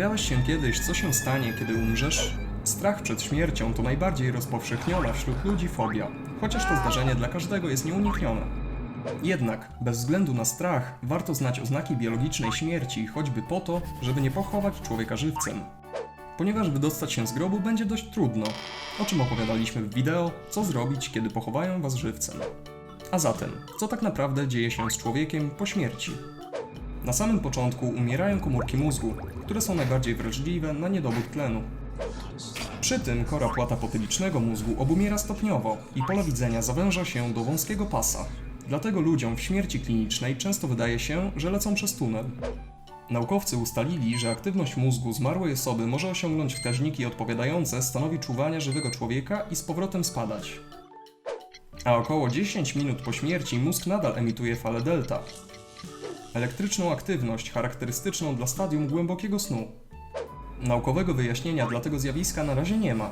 Zastanawiałeś się kiedyś, co się stanie, kiedy umrzesz? Strach przed śmiercią to najbardziej rozpowszechniona wśród ludzi fobia, chociaż to zdarzenie dla każdego jest nieuniknione. Jednak, bez względu na strach, warto znać oznaki biologicznej śmierci, choćby po to, żeby nie pochować człowieka żywcem. Ponieważ wydostać się z grobu będzie dość trudno, o czym opowiadaliśmy w wideo, co zrobić, kiedy pochowają was żywcem. A zatem, co tak naprawdę dzieje się z człowiekiem po śmierci? Na samym początku umierają komórki mózgu, które są najbardziej wrażliwe na niedobór tlenu. Przy tym kora płata potylicznego mózgu obumiera stopniowo i pole widzenia zawęża się do wąskiego pasa. Dlatego ludziom w śmierci klinicznej często wydaje się, że lecą przez tunel. Naukowcy ustalili, że aktywność mózgu zmarłej osoby może osiągnąć wskaźniki odpowiadające stanowi czuwania żywego człowieka i z powrotem spadać. A około 10 minut po śmierci mózg nadal emituje falę delta, elektryczną aktywność charakterystyczną dla stadium głębokiego snu. Naukowego wyjaśnienia dla tego zjawiska na razie nie ma,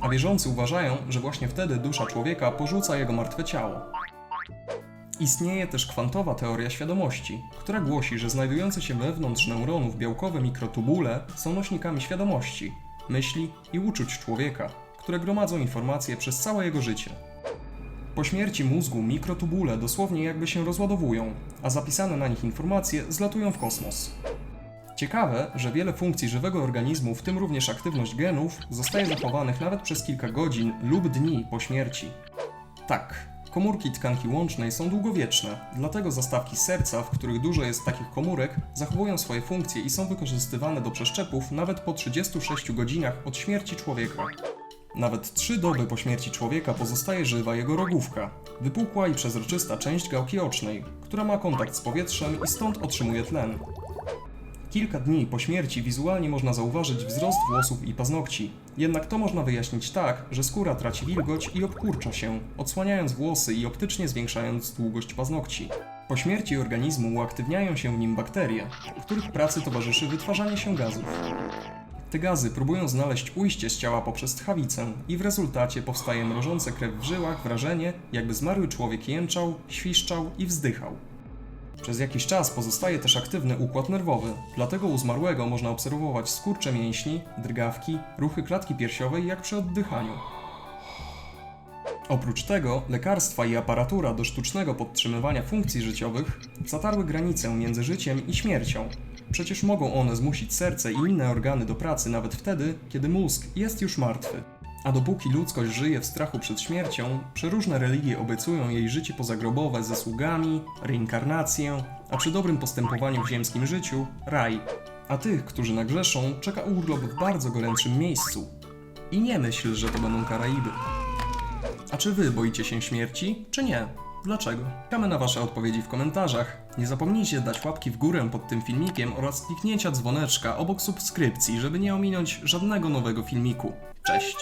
a wierzący uważają, że właśnie wtedy dusza człowieka porzuca jego martwe ciało. Istnieje też kwantowa teoria świadomości, która głosi, że znajdujące się wewnątrz neuronów białkowe mikrotubule są nośnikami świadomości, myśli i uczuć człowieka, które gromadzą informacje przez całe jego życie. Po śmierci mózgu mikrotubule dosłownie jakby się rozładowują, a zapisane na nich informacje zlatują w kosmos. Ciekawe, że wiele funkcji żywego organizmu, w tym również aktywność genów, zostaje zachowanych nawet przez kilka godzin lub dni po śmierci. Tak, komórki tkanki łącznej są długowieczne, dlatego zastawki serca, w których dużo jest takich komórek, zachowują swoje funkcje i są wykorzystywane do przeszczepów nawet po 36 godzinach od śmierci człowieka. Nawet trzy doby po śmierci człowieka pozostaje żywa jego rogówka, wypukła i przezroczysta część gałki ocznej, która ma kontakt z powietrzem i stąd otrzymuje tlen. Kilka dni po śmierci wizualnie można zauważyć wzrost włosów i paznokci. Jednak to można wyjaśnić tak, że skóra traci wilgoć i obkurcza się, odsłaniając włosy i optycznie zwiększając długość paznokci. Po śmierci organizmu uaktywniają się w nim bakterie, których pracy towarzyszy wytwarzanie się gazów. Te gazy próbują znaleźć ujście z ciała poprzez tchawicę i w rezultacie powstaje mrożące krew w żyłach wrażenie, jakby zmarły człowiek jęczał, świszczał i wzdychał. Przez jakiś czas pozostaje też aktywny układ nerwowy, dlatego u zmarłego można obserwować skurcze mięśni, drgawki, ruchy klatki piersiowej jak przy oddychaniu. Oprócz tego, lekarstwa i aparatura do sztucznego podtrzymywania funkcji życiowych zatarły granicę między życiem i śmiercią. Przecież mogą one zmusić serce i inne organy do pracy nawet wtedy, kiedy mózg jest już martwy. A dopóki ludzkość żyje w strachu przed śmiercią, przeróżne religie obiecują jej życie pozagrobowe ze sługami, reinkarnację, a przy dobrym postępowaniu w ziemskim życiu raj. A tych, którzy nagrzeszą, czeka urlop w bardzo goręczym miejscu. I nie myśl, że to będą Karaiby. A czy wy boicie się śmierci, czy nie? Dlaczego? Czekamy na wasze odpowiedzi w komentarzach. Nie zapomnijcie dać łapki w górę pod tym filmikiem oraz kliknięcia dzwoneczka obok subskrypcji, żeby nie ominąć żadnego nowego filmiku. Cześć!